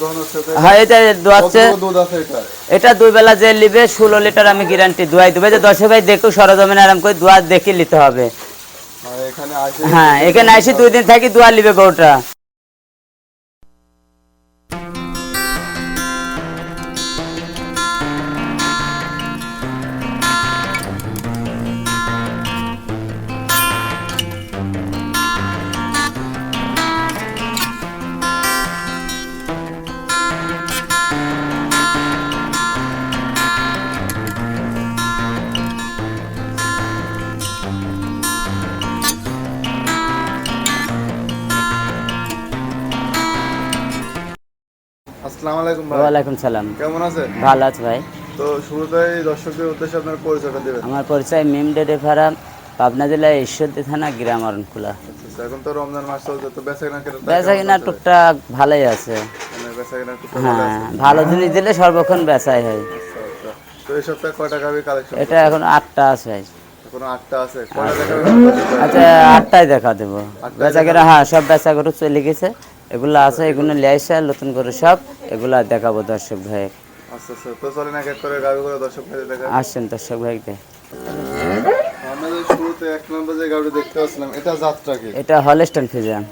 দুধ লিতে হ্যাঁ এটা দোয়াচ্ছে দুই বেলা যে নিবে ষোলো লিটার আমি গ্যারান্টি দোয়াই দেবে। যে দশ ভাই দেখো সরজমিন আরাম করে দোয়া দেখে নিতে হবে। এখানে হ্যাঁ এখানে আসি দুই দিন থাকি দোয়া লিবে গরুটা আলাইকুম ভাই। ওয়ালাইকুম সালাম। কেমন আছে? ভালো আছে ভাই। তো শুরুতেই দর্শকদের উদ্দেশ্যে আপনার পরিচয়টা দেবেন। আমার পরিচয় মিম ডেরে ফার্ম পাবনা জেলায় ঈশ্বরদী থানা গ্রাম অরণকুলা। আচ্ছা, এখন তো রমজান মাস চলছে তো বেচা কেনা কেটে বেচা কিনা টুকটাক ভালোই আছে। মানে হ্যাঁ ভালো জিনিস দিলে সর্বক্ষণ বেচাই হয়। আচ্ছা, আচ্ছা। তো এই সপ্তাহে কয়টা গাভি কালেকশন এটা এখন আটটা আছে আচ্ছা আটটাই দেখা দেবো। বেচা কিনা হ্যাঁ সব বেচা করে চলে গেছে। এগুলো আছে এগুলো লিয়ে আসে নতুন করে সব এগুলা দেখাবো দর্শক ভাই। আচ্ছা আচ্ছা করে দর্শক ভাই এটা হলস্টন ফিজাম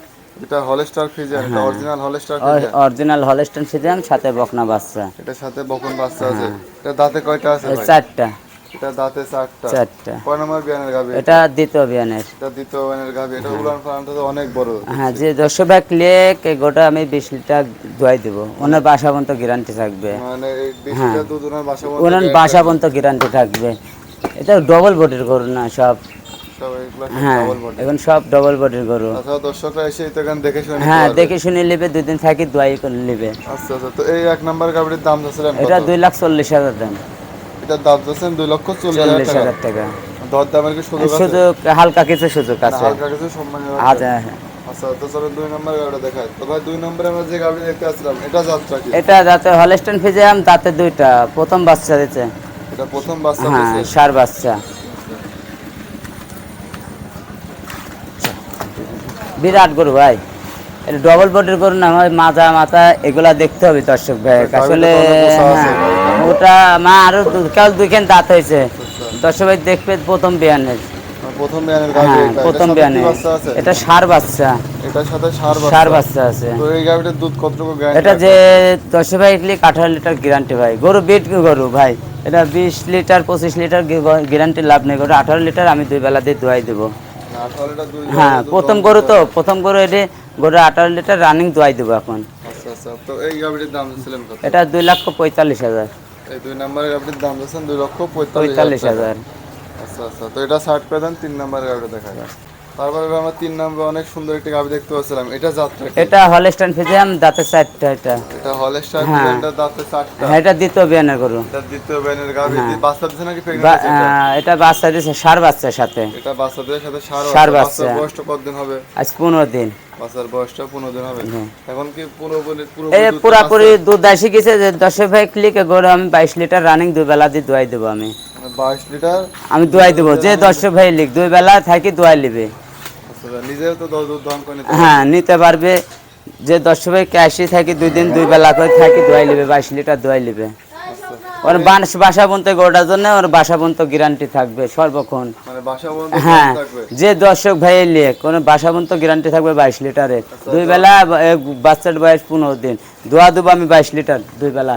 এটা হলস্টার ফিজান এটা অরিজিনাল হলস্টার হ্যাঁ। ফিজান অরিজিনাল হলস্টন ফিজাম সাথে বকনা বাচ্চা। এটা সাথে বকন বাচ্চা আছে। এটা দাঁতে কয়টা আছে ভাই? চারটা। এটা দাঁতে চারটা। চারটা। কয় নম্বর বিয়ানের গাভি এটা দ্বিতীয় বিয়ানের। এটা দ্বিতীয় বিয়ানের গাভি এটা উলান ফালানটা তো অনেক বড়। হ্যাঁ যে দর্শক ভাই ক্লিক গোটা আমি বিশ লিটার ধোয়াই দেবো। ওনার বাসা পর্যন্ত গ্যারান্টি থাকবে। মানে বিশ হ্যাঁ। লিটার দুধ ওনার বাসা ওনার বাসা পর্যন্ত গ্যারান্টি থাকবে। এটা ডবল বডির গরু না সব। সব হ্যাঁ ডাবল বডি এখন সব ডবল বডির গরু। দর্শকরা এসে এখানে দেখে শুনে হ্যাঁ দেখে শুনে নেবে দুই দিন থাকি দোয়াই করে নেবে। আচ্ছা আচ্ছা তো এই এক নম্বর দাম এটা দুই লাখ চল্লিশ হাজার দাম। এটার দাম যাচ্ছেন দুই লক্ষ চল্লিশ হাজার টাকা। হাজার টাকা। দর দামের কি সুযোগ আছে? সুযোগ হালকা কিছু সুযোগ আছে। হালকা কিছু সম্মান আজ হ্যাঁ। আচ্ছা তো চলো দুই নম্বর গাভিটা দেখায় তো ভাই দুই নম্বরে আমরা যে গাভি দেখতে আসলাম এটা যাত্রা কি? এটা যাতে হলস্টন ফিজিয়াম তাতে দুইটা। প্রথম বাচ্চা দিচ্ছে এটা প্রথম বাচ্চা হ্যাঁ সার বাচ্চা। বিরাট গরু ভাই। এটা ডবল বডির গরু না মাজা মাথা এগুলা দেখতে হবে দর্শক ভাই। আসলে ওটা মা আরও দু- কেবল দুইখান দাঁত হয়েছে। দর্শক ভাই দেখবে প্রথম বিয়ানের। প্রথম বিয়ানের হ্যাঁ প্রথম বিয়ানে। এটা সার বাচ্চা। এটার সাথে সার বাচ্চা? সার বাচ্চা আছে। তো এই দুধ কতটুকু গ্যারান্টি এটা যে দশ ভাই লিখ আঠারো লিটার গ্যারান্টি ভাই। গরু বিট গরু ভাই। এটা বিশ লিটার পঁচিশ লিটার গ্যারান্টি লাভ নেই। গরু আঠারো লিটার আমি দুই বেলা দিয়ে দোয়াই দেবো। দুই হ্যাঁ প্রথম গরু তো প্রথম গরু এটি গরু আঠারো লিটার রানিং দোয়াই দেবো এখন। আচ্ছা আচ্ছা। তো এই গাভিটির দাম ছিলেন কত? এটা দুই লক্ষ পঁয়তাল্লিশ হাজার। এই দুই নম্বরের গাভিটির দাম যাচ্ছেন দুই লক্ষ পঁয়তাল্লিশ পঁয়তাল্লিশ হাজার। আচ্ছা আচ্ছা। তো এটা ষাট করে দেন তিন নম্বরের গাড়িটা দেখা যায়। তারপরে আমরা তিন নম্বরে অনেক সুন্দর একটি গাভি দেখতে পাচ্ছিলাম এটা যাত্রা? এটা হলস্টান ফিজিয়াম দাঁতে চারটা এটা এটা হলেস্টার হ্যাঁ। এটা দাঁতে চারটা হ্যাঁ এটা দ্বিতীয় বিয়ানের গরু এটা দ্বিতীয় ব্যানের গাভি হ্যাঁ। বাচ্চা দিচ্ছে নাকি এটা? এটা বাচ্চা দিয়েছে সার বাচ্চার সাথে এটা বাচ্চাদের সাথে সার। বাচ্চার বাচ্চা। বয়সটা কতদিন হবে আজ পনেরো দিন বাচ্চার বয়সটা পনেরো দিন হবে। এখন কি পুরোপুরি পুরো এই পুরাপুরি দুধ আসি গেছে যে দশে ভাই ক্লিকে গরু আমি বাইশ লিটার রানিং দুই বেলা দিয়ে দোয়াই দেবো আমি বাইশ লিটার আমি দোয়াই দেবো যে দশে ভাই লিখ দুই বেলা থাকি দোয়াই নিবে হ্যাঁ নিতে পারবে। যে দশ ভাই ক্যাশি থাকি দুই দিন দুই বেলা করে থাকি দোয়াই নিবে বাইশ লিটার দোয়াই নিবে। ওর বাস- বাসা বন্ত গরুটার জন্য ওর বাসা বন্ত গ্যারান্টি থাকবে সর্বক্ষণ। মানে হ্যাঁ যে দর্শক ভাই লিয়ে কোনো বাসা বন্ত গ্যারান্টি থাকবে বাইশ লিটারে দুই বেলা এ, বাচ্চার বয়স পনেরো দিন। দোয়া দেবো আমি বাইশ লিটার দুই বেলা।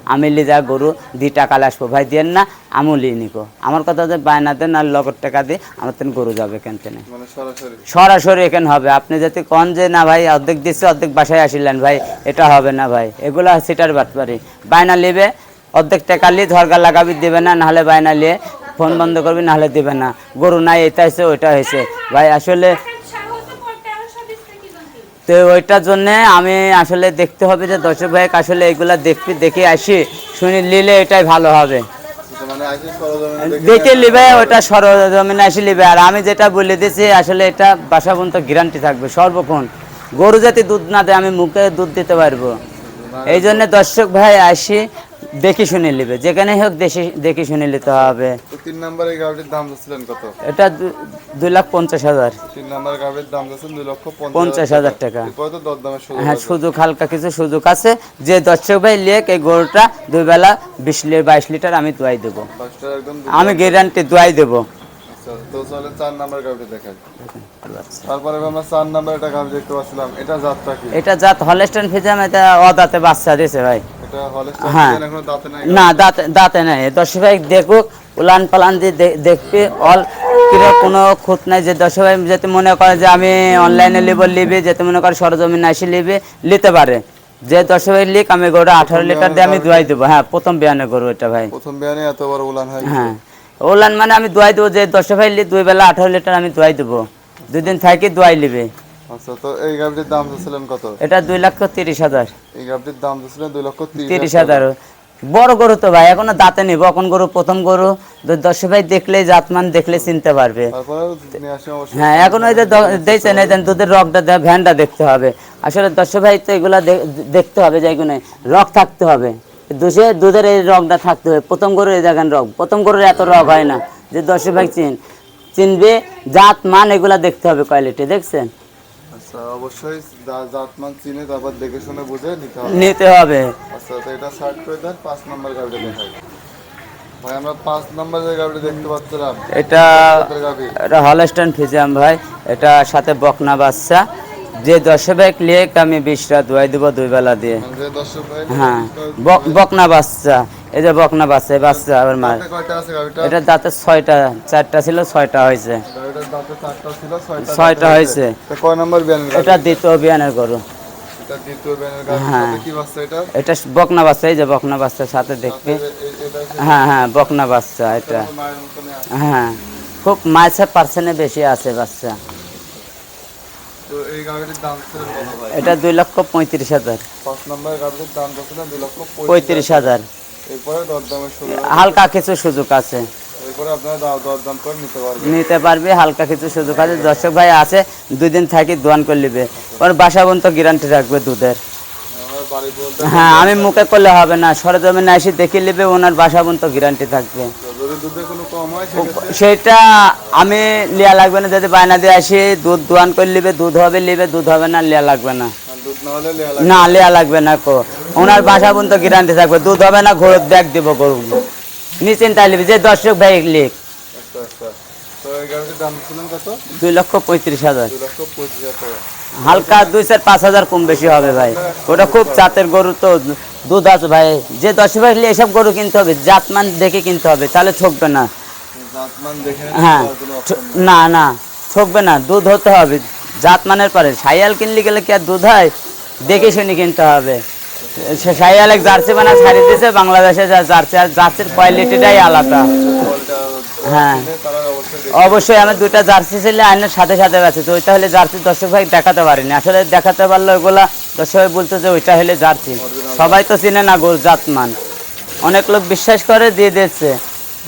আমি লিজা গরু দি টাকা আসব ভাই দেন না আমিও লিয়ে নিকো। আমার কথা যে বায়না দেন আর লগত টাকা দিয়ে আমার তেন গরু যাবে কেন তেনে। মানে সরাসরি। এখানে হবে। আপনি যদি কন যে না ভাই অর্ধেক দিচ্ছে অর্ধেক বাসায় আসিলেন ভাই এটা হবে না ভাই। এগুলা সিটার বাটপারি বায়না নেবে অর্ধেক টাকা নিয়ে ধরগা লাগাবি দেবে না নাহলে বায়না নিয়ে ফোন বন্ধ করবি নাহলে দেবে না। গরু নাই এটা হয়েছে ওইটা হয়েছে ভাই আসলে তো ওইটার জন্যে আমি আসলে দেখতে হবে যে দর্শক ভাই আসলে এগুলো দেখতে, দেখে আসি, শুনে নিলে এটাই ভালো হবে। দেখে লিবে ওটা সরজমিনে আসি লিবে আর আমি যেটা বলে দিয়েছি, আসলে এটা বাসা পর্যন্ত গ্যারান্টি থাকবে সর্বক্ষণ গরু যাতে দুধ না দেয়, আমি মুখে দুধ দিতে পারব। এই জন্য দর্শক ভাই আসি দেখে শুনে নেবে। যেখানে হোক দেশে দেখে শুনে নিতে হবে। তিন নম্বর গাড়ির দাম যাচ্ছিলেন কত? এটা দুই লাখ পঞ্চাশ হাজার। তিন নম্বর গাড়ির দাম যাচ্ছেন দুই লক্ষ পঞ্চাশ হাজার টাকা। হ্যাঁ। সুযোগ হালকা কিছু সুযোগ আছে। যে দর্শক ভাই লেক এই গরুটা দুই বেলা বিশ লিটার বাইশ লিটার আমি দোয়াই দেবো। একদম আমি গ্যারান্টি দোয়াই দেবো। আচ্ছা, তো চলে চার নাম্বার গাড়িটা দেখাই। তারপরে আমরা চার নাম্বার একটা গাড়ি দেখতে পাচ্ছিলাম। এটা যাত্রা কি? এটা জাত হলেস্টন ফিজাম এটা অদাতে বাচ্চা দিয়েছে ভাই। হ্যাঁ। দাঁতে নাই। না দাঁতে দাঁতে নাই। দর্শক ভাই দেখুক উলান পালান দিয়ে দেখবে অল কোনো খুঁত নাই যে দর্শক ভাই যাতে মনে করে যে আমি অনলাইনে লিব লিবি যাতে মনে করে সরজমিন আসি লিবি নিতে পারে। যে দর্শক ভাই লিক আমি গরু আঠারো লিটার দিয়ে আমি দোয়াই দেবো। হ্যাঁ প্রথম বিয়ানে গরু এটা ভাই। প্রথম বিয়ানে এত বড় উলান হয় হ্যাঁ। ওলান মানে আমি দোয়াই দেবো যে দশ ভাই দুই বেলা আঠারো লিটার আমি দোয়াই দেবো। দুদিন থাকি দোয়াই লিবে। আচ্ছা তো এই গাড়িটির দাম যাচ্ছিলেন কত? এটা দুই লক্ষ তিরিশ হাজার। এই গাড়িটির দাম যাচ্ছিলেন দুই লক্ষ তিরিশ হাজার। বড় গরু তো ভাই এখনও দাঁতে নিব এখন গরু প্রথম গরু। দশ ভাই দেখলে জাতমান দেখলে চিনতে পারবে। হ্যাঁ এখন ওই যে দ- এই দুধের রকটা ভ্যানটা দেখতে হবে। আসলে দশ ভাই তো এগুলা দেখতে হবে যে এগুলো রক থাকতে হবে। দুধে দুধের এই রকটা থাকতে হবে। প্রথম গরুর এই দেখেন রক প্রথম গরুর এত রক হয় না। যে দশ ভাই চিন চিনবে জাত মান এগুলা দেখতে হবে কোয়ালিটি দেখছেন? অবশ্যই জা- জাতমান চিনে তারপর দেখে শুনে বুঝে নিতে হবে। নিতে হবে। আচ্ছা তো এটা সার্ট করে দেন পাঁচ নম্বর গাড়িটা দেখাই। ভাই আমরা পাঁচ নম্বর যে গাড়িটা দেখতে পাচ্ছিলাম এটা এটা হলস্টন ফিজাম ভাই এটা সাথে বকনা বাচ্চা। যে আমি দেবো দুই বেলা দিয়ে। মানে হ্যাঁ বকনা বাচ্চা। এই যে বকনা বাচ্চা এই বাচ্চা আবার মার এটা দাঁতে ছয়টা চারটা ছিল ছয়টা হয়েছে। গাড়িটার দাঁতে চারটা ছিল ছয়টা ছয়টা হয়েছে। কয় নম্বর বিয়ানের এটা দ্বিতীয় বিয়ানের গরু। এটা দ্বিতীয় বিয়ানের গাড়ি হ্যাঁ। কি বাচ্চা এটা? এটা বকনা বাচ্চা এই যে বকনা বাচ্চার সাথে দেখবে। এ- এ- এটা হচ্ছে হ্যাঁ হ্যাঁ বকনা বাচ্চা এটা মায়ের মতনই আছে। হ্যাঁ খুব মাছের পার্সেন্টে বেশি আছে বাচ্চা। এটা দুই লক্ষ পঁয়ত্রিশ হাজার। পঁয়ত্রিশ হাজার। হালকা কিছু সুযোগ আছে। নিতে পারবে হালকা কিছু সুযোগ আছে। দর্শক ভাই আছে দুই দিন থাকি দোয়ান করে নিবে। ওর বাসা পর্যন্ত গ্যারান্টি রাখবে দুধের। হ্যাঁ আমি মুখে করলে হবে না। সরজমিনে এসে দেখে নিবে ওনার বাসা পর্যন্ত গ্যারান্টি থাকবে। সেটা আমি লিয়া লাগবে না। যদি বায়না দিয়ে আসি দুধ দোয়ান করে নিবে দুধ হবে নিবে দুধ হবে না লিয়া লাগবে না। না লেয়া লাগবে না কো। ওনার বাসা পর্যন্ত গ্যারান্টি থাকবে। দুধ হবে না ঘোর ব্যাগ দিব গরু নিশ্চিন্তায় নিবে যে দর্শক ভাই লিখ। আচ্ছা আচ্ছা। দুই লক্ষ পঁয়ত্রিশ হাজার। হালকা দুই চার পাঁচ হাজার কম বেশি হবে ভাই। ওটা খুব জাতের গরু তো দুধ আছে ভাই। যে দশ ভাই এসব গরু কিনতে হবে জাতমান দেখে কিনতে হবে তাহলে ঠকবে না। হ্যাঁ। না না ঠকবে না দুধ হতে হবে। জাতমানের পরে সাইয়াল কিনলে গেলে কি আর দুধ হয়? দেখে শুনে কিনতে হবে। জার্সি ছাড়িয়ে দিয়েছে বাংলাদেশে জার্সি আর জার্সির কোয়ালিটিটাই আলাদা। হ্যাঁ। অবশ্যই দুইটা জার্সি আইনের সাথে সাথে আছে, তো ওইটা হলে জার্সি দর্শক ভাই দেখাতে পারিনি। আসলে দেখাতে পারলে ওইগুলা দর্শক ভাই বলতো যে ওইটা হলে জার্সি। সবাই তো চিনে না গোল জাতমান। অনেক লোক বিশ্বাস করে দিয়ে দিচ্ছে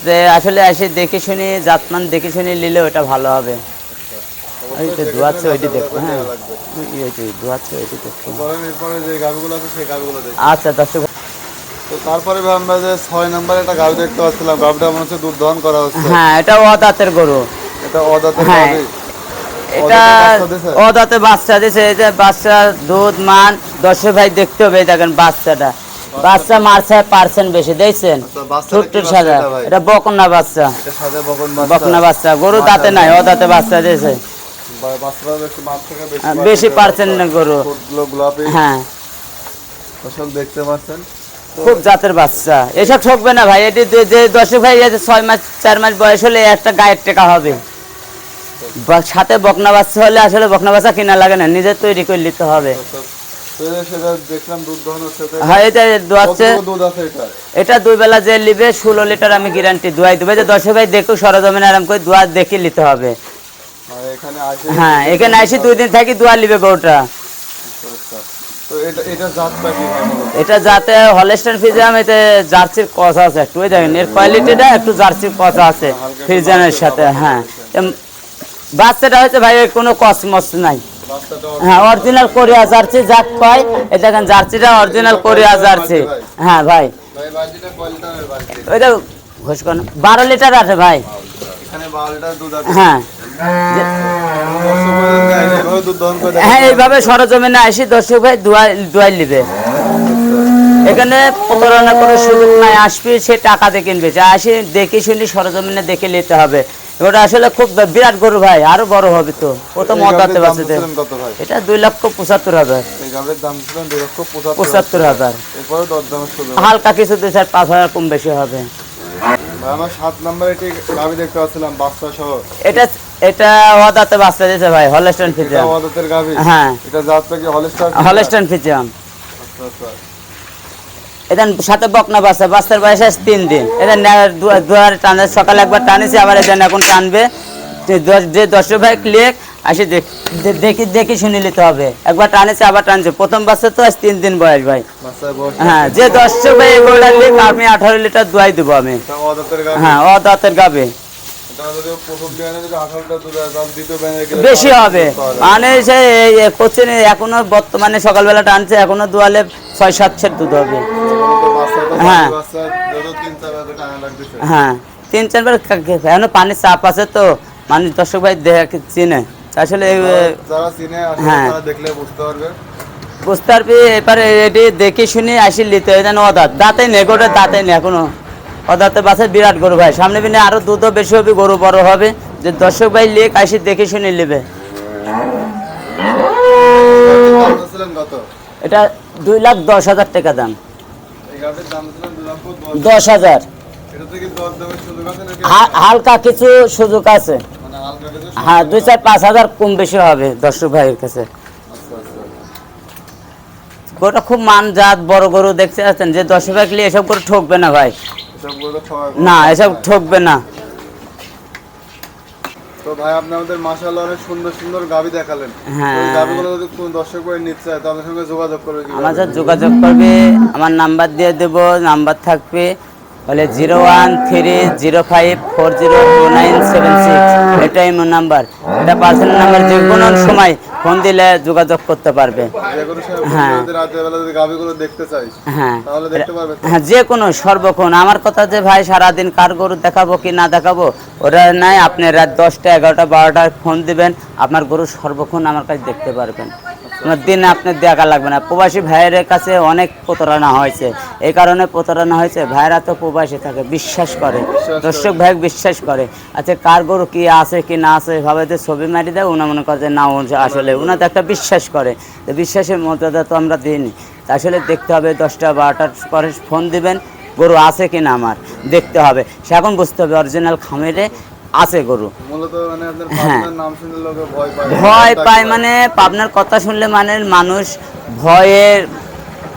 যে আসলে এসে দেখে শুনি, জাতমান দেখে শুনি নিলে ওইটা ভালো হবে। ওই তো ধোয়াচ্ছে ওইটি দেখো হ্যাঁ। ওই- ওই তো ধোয়াচ্ছে ওইটি দেখো। এরপরে যে গাড়িগুলো আছে সেই গাড়িগুলো আচ্ছা দর্শক তো তারপরে আমরা যে ছয় নম্বরে একটা দেখতে পাচ্ছিলাম মনে হচ্ছে দুধ দহন করা হচ্ছে। হ্যাঁ এটা অদাতের গরু। এটা অদাতের হ্যাঁ। এটা অদাতে বাচ্চা দিছে? এই যে বাচ্চা দুধ মান দর্শক ভাই দেখতে হবে দেখেন বাচ্চাটা। বাচ্চা মারছে পার্সেন্ট বেশি দেখছেন? আচ্ছা, সাদা এটা? বকনা বাচ্চা। বকনা বাচ্চা গরু দাঁতে নাই অদাতে বাচ্চা দিয়েছে। বেশি। পার্সেন্ট গরু। গোলাপি। হ্যাঁ। দেখতে পাচ্ছেন। খুব জাতের বাচ্চা। এসব ঠকবে না ভাই এটি যে- দর্শক ভাই ছয় মাস চার মাস বয়স হলে একটা গায়ের টেকা হবে। বা- সাথে বকনা বাচ্চা হলে আসলে বকনা বাচ্চা কিনা লাগে না নিজের তৈরি করে নিতে হবে। হ্যাঁ এটা দোয়াচ্ছে। এটা দুই বেলা যে নিবে ষোলো লিটার আমি গ্যারান্টি দোয়াই দেবে। যে দশ ভাই দেখো সরজমিন আরাম করে দোয়া দেখে নিতে হবে। হ্যাঁ এখানে আসি দুই দিন থাকি দোয়া নিবে গরুটা আচ্ছা। তো এটা যাতে হলেস্টান ফিজিয়াম এতে জার্সির কচা আছে একটু দেখেন এর কোয়ালিটিটা একটু জার্সির কচা আছে ফিজিয়ামের সাথে হ্যাঁ। বাচ্চাটা হচ্ছে ভাই কোনো কসমস নাই। হ্যাঁ অরিজিনাল কোরিয়া জার্সি যাক কয় এই দেখেন জার্সিটা অরিজিনাল কোরিয়া জার্সি। হ্যাঁ ভাই। ওইটা ঘোষ বারো লিটার আছে ভাই। আছে। হ্যাঁ। হ্যাঁ এইভাবে সরজমিনে আসি দর্শক ভাই দুয়াই নিবে। এখানে প্রতারণা করার সুযোগ নাই আসবি সে টাকা দিয়ে কিনবে যা আসি দেখে শুনি সরজমিনে দেখে নিতে হবে। ওটা আসলে খুব বিরাট গরু ভাই আরও বড় হবে তো। ও তো বাঁচতে ভাই? এটা দুই লক্ষ পঁচাত্তর হাজার। পঁচাত্তর হাজার। হালকা কিছু দুই চার পাঁচ হাজার কম বেশি হবে। আমার সাত নম্বরে একটি গাভী দেখতে পাচ্ছিলাম বাচ্চা সহ। এটা এটা ওদাতে বাচ্চা দিয়েছে ভাই হলস্টান অদাতের হ্যাঁ। এটা জাতটা কি হলস্টার হলস্টান ফিজিয়াম আচ্ছা আচ্ছা। এদের সাথে বকনা বাচ্চা বাচ্চার বয়স তিন দিন। এদের দুয়ার টানে সকালে একবার টানেছি আবার এদের এখন টানবে। যে দর্শক ভাই ক্লিক আসে দেখ- দেখি শুনে নিতে হবে। একবার টানেছে আবার টানছে। প্রথম বাচ্চা তো আজ তিন দিন বয়স ভাই। হ্যাঁ যে দর্শক ভাই এগুলো আমি আঠারো লিটার দুয়াই দেবো আমি। অদাতের হ্যাঁ ও দাঁতের গাবে বেশি হবে। মানে সে করছে এখনও বর্তমানে সকালবেলা টানছে এখনও দুয়ালে ছয় সাত সের দুধ হবে। হ্যাঁ। হ্যাঁ। তিন চারবার এখনও পানির চাপ আছে তো মানুষ দর্শক ভাই দেখে চিনে? আসলে হ্যাঁ। বুঝতে পারবে। এবারে এটি দেখে শুনে আসি লিতে হয় দাঁতে নেই গোটা দাঁতে নেই এখনও। অদাতে বাসে বিরাট গরু ভাই। সামনে বিনে আরও দুধও বেশি হবে, গরু বড় হবে। যে দর্শক ভাই লেক আসি দেখে শুনে নেবে। এটা দুই লাখ দশ হাজার টাকা দাম। দশ হাজার। হালকা কিছু সুযোগ আছে। হ্যাঁ দুই চার পাঁচ হাজার কম বেশি হবে দর্শক ভাইয়ের কাছে। গরুটা খুব মান জাত বড় গরু দেখতে পাচ্ছেন। যে দশ ভাই এসব গরু ঠকবে না ভাই। না এসব ঠকবে না। তো ভাই আপনি আমাদের মাশাআল্লাহ অনেক সুন্দর সুন্দর গাভী দেখালেন। হ্যাঁ। যদি কোন দর্শক করে নিতে চায় তো আপনার সঙ্গে যোগাযোগ করবে আমার সাথে যোগাযোগ করবে আমার নাম্বার দিয়ে দেবো নাম্বার থাকবে। বলে zero one three zero five four zero two nine seven six. এটাই আমার নাম্বার। এটা পার্সোনাল নাম্বার যে কোনো সময় ফোন দিলে যোগাযোগ করতে পারবে। হ্যাঁ। হ্যাঁ? হ্যাঁ যে কোনো সর্বক্ষণ। আমার কথা যে ভাই সারাদিন কার গরু দেখাবো কি না দেখাবো ওটা নাই। আপনি রাত দশটা এগারোটা বারোটায় ফোন দিবেন। আপনার গরু সর্বক্ষণ আমার কাছে দেখতে পারবেন। আমার দিনে আপনার দেখা লাগবে না। প্রবাসী ভাইয়ের কাছে অনেক প্রতারণা হয়েছে। এই কারণে প্রতারণা হয়েছে ভাইরা তো প্রবাসী থাকে বিশ্বাস করে। দর্শক ভাই বিশ্বাস করে। আচ্ছা কার গরু কী আছে কি না আছে ভাবে যে ছবি মারি দেয় উনা মনে করে যে না আসলে উনা তো একটা বিশ্বাস করে। তো বিশ্বাসের মর্যাদা তো আমরা দিইনি। তা আসলে দেখতে হবে দশটা বারোটার পরে ফোন দিবেন গরু আছে কি না আমার দেখতে হবে। সে এখন বুঝতে হবে অরিজিনাল খামেরে আছে গরু। মানে হ্যাঁ। ভয় পায়। মানে পাবনার কথা শুনলে মানে মানুষ ভয়ের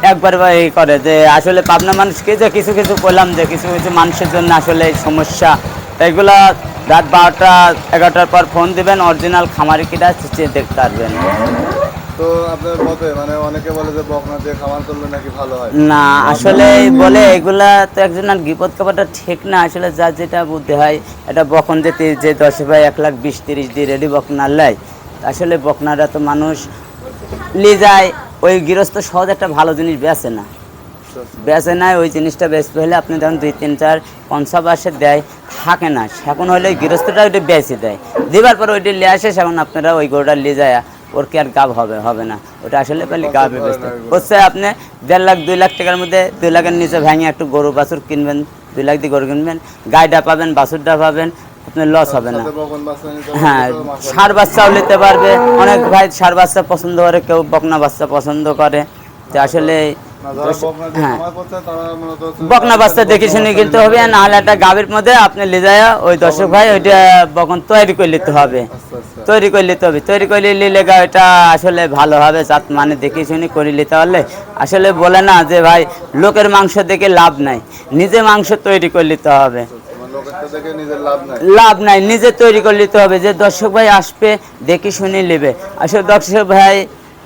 একবার ই এই করে যে আসলে পাবনা মানুষকে যে কিছু কিছু বললাম যে কিছু কিছু মানুষের জন্য আসলে সমস্যা। এগুলা রাত বারোটা এগারোটার পর ফোন দিবেন অরিজিনাল খামারি কিটা চেয়ে দেখতে পারবেন তো মানে না, আসলে বলে এগুলা তো একজন আর বিপদ খাবারটা ঠিক না। আসলে যার যেটা বুদ্ধি হয় এটা বকন যে তি- যে দশ ভাই এক লাখ বিশ তিরিশ দিয়ে রেডি বকনা লাই আসলে বকনারা তো মানুষ লি যায়, ওই গৃহস্থ সহজ একটা ভালো জিনিস বেচে না। বেচে নাই ওই জিনিসটা বেচতে হলে আপনি যখন দুই, তিন, চার পঞ্চা বাসে দেয়, থাকে না। এখন হলে গৃহস্থটা ওইটা বেঁচে দেয়। দেবার পর ওইটা নিয়ে আসে এখন আপনারা ওই গরুটা নিয়ে যায়। ওর কি আর গাব হবে হবে না। ওটা আসলে পেলে গাবে বেচতে হচ্ছে আপনি দেড় লাখ দুই লাখ টাকার মধ্যে দুই লাখের নিচে ভেঙে একটু গরু বাছুর কিনবেন দুই লাখ দিয়ে গরু কিনবেন গাইডা পাবেন বাছুরটা পাবেন আপনার লস হবে না। হ্যাঁ সার ষাঁড় বাচ্চাও নিতে পারবে। অনেক ভাই ষাঁড় বাচ্চা পছন্দ করে কেউ বকনা বাচ্চা পছন্দ করে। তো আসলে বকনা হ্যাঁ। বাচ্চা দেখে শুনে কিনতে হবে একটা গাভীর মধ্যে আপনি লিজায়া ওই দর্শক ভাই ওইটা বকন তৈরি করে নিতে হবে। আচ্ছা আচ্ছা। তৈরি করে নিতে হবে তৈরি করে নিলে আসলে ভালো হবে জাত মানে দেখে শুনে করে নিতে পারলে। আসলে বলে না যে ভাই লোকের মাংস দেখে লাভ নাই নিজে মাংস তৈরি করে নিতে হবে। মানে লাভ নাই নিজে তৈরি করে নিতে হবে যে দর্শক ভাই আসবে দেখে শুনে নেবে। আসলে দর্শক ভাই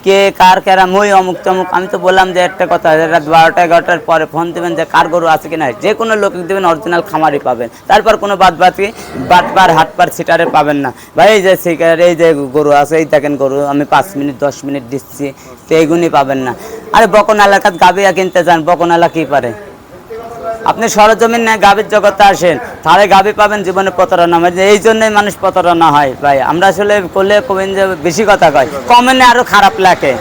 কে, কার, কেরা, মই, অমুক, তমুক, আমি তো বললাম যে একটা কথা রাত বারোটা, এগারোটার পরে ফোন দেবেন যে কার গরু আছে কিনা যে কোনো লোক দেবেন অরিজিনাল খামারই পাবেন। তারপর কোনো বাদ বাকি বাটবার হাটবার সিটারে পাবেন না। ভাই, এই যে সিকার এই যে গরু আছে, এই দেখেন গরু, আমি পাঁচ মিনিট, দশ মিনিট দিচ্ছি, তো এইগুলি পাবেন না। আরে বকনালার কাজ গাবিয়া কিনতে যান, বকনালা কি পারে? আপনি সরজমিন নেয় গাভীর জগতে আসেন তাহলে গাভী পাবেন জীবনে প্রতারণা। হয় যে এই জন্যই মানুষ প্রতারণা হয় ভাই। আমরা আসলে করলে কমেন যে বেশি কথা কয়। কমেনে আরও খারাপ লাগে।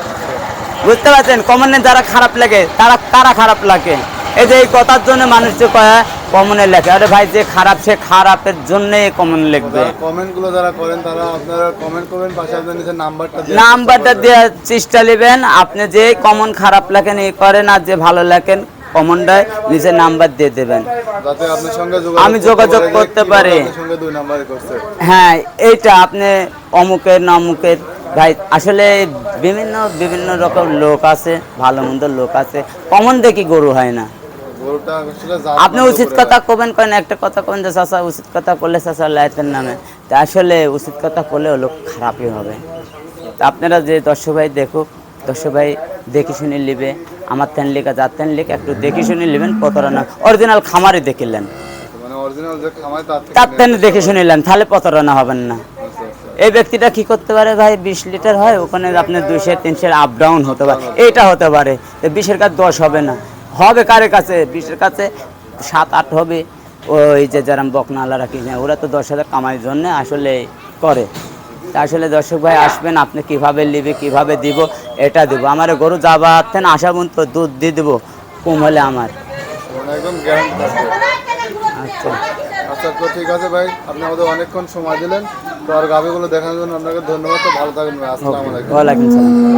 বুঝতে পারছেন? কমনে যারা খারাপ লাগে তারা কারা খারাপ লাগে। এই যে এই কথার জন্য মানুষ যে কয় কমনে লেখে। আরে ভাই যে খারাপ সে খারাপের জন্যই কমন লিখবে। কমেন্টগুলো যারা করেন তারা আপনারা কমেন্ট করবেন পাশে আপনার নিচে নাম্বারটা দিয়ে নাম্বারটা দেওয়ার চেষ্টা নেবেন। আপনি যে কমন খারাপ লেখেন এই করেন আর যে ভালো লেখেন কমনটায় নিজের নাম্বার দিয়ে দেবেন। আমি যোগাযোগ করতে পারি। হ্যাঁ এইটা আপনি অমুকের না অমুকের ভাই আসলে বিভিন্ন বিভিন্ন রকম লোক আছে ভালো মন্দ লোক আছে। কমন দেখি গরু হয় না। আপনি উচিত কথা কবেন করেন একটা কথা কবেন যে চাষা উচিত কথা করলে চাষা লাইতের নামে। তা আসলে উচিত কথা করলে লোক খারাপই হবে। আপনারা যে দর্শক ভাই দেখুক দর্শক ভাই দেখে শুনে নিবে। আমার তেন লেখা যার তেন লেখা একটু দেখে শুনে নেবেন প্রতারণা। অরিজিনাল খামারে দেখিলেন মানে তার তেন দেখে শুনে নিলেন তাহলে প্রতারণা হবেন না। আচ্ছা, আচ্ছা। এই ব্যক্তিটা কি করতে পারে ভাই? বিশ লিটার হয় ওখানে আপনার দুইশো তিনশো আপ ডাউন হতে পারে। এইটা হতে পারে। বিশের কাছে দশ হবে না। হবে কারের কাছে? বিশের কাছে সাত আট হবে। ওই যে যারা বকনালারা কিনে ওরা তো দশ হাজার কামাইয়ের জন্য আসলে করে। আসলে দর্শক ভাই আসবেন আপনি কীভাবে নিবে কীভাবে দিব এটা দিব। আমার গরু যা বাড়তেন আসা পর্যন্ত দুধ দিয়ে দেবো কম হলে আমার। একদম আচ্ছা। আচ্ছা তো ঠিক আছে ভাই আপনি আমাদের অনেকক্ষণ সময় দিলেন। তো আর গাভিগুলো দেখানোর জন্য আপনাকে ধন্যবাদ তো ভালো থাকবেন আসসালামু আলাইকুম।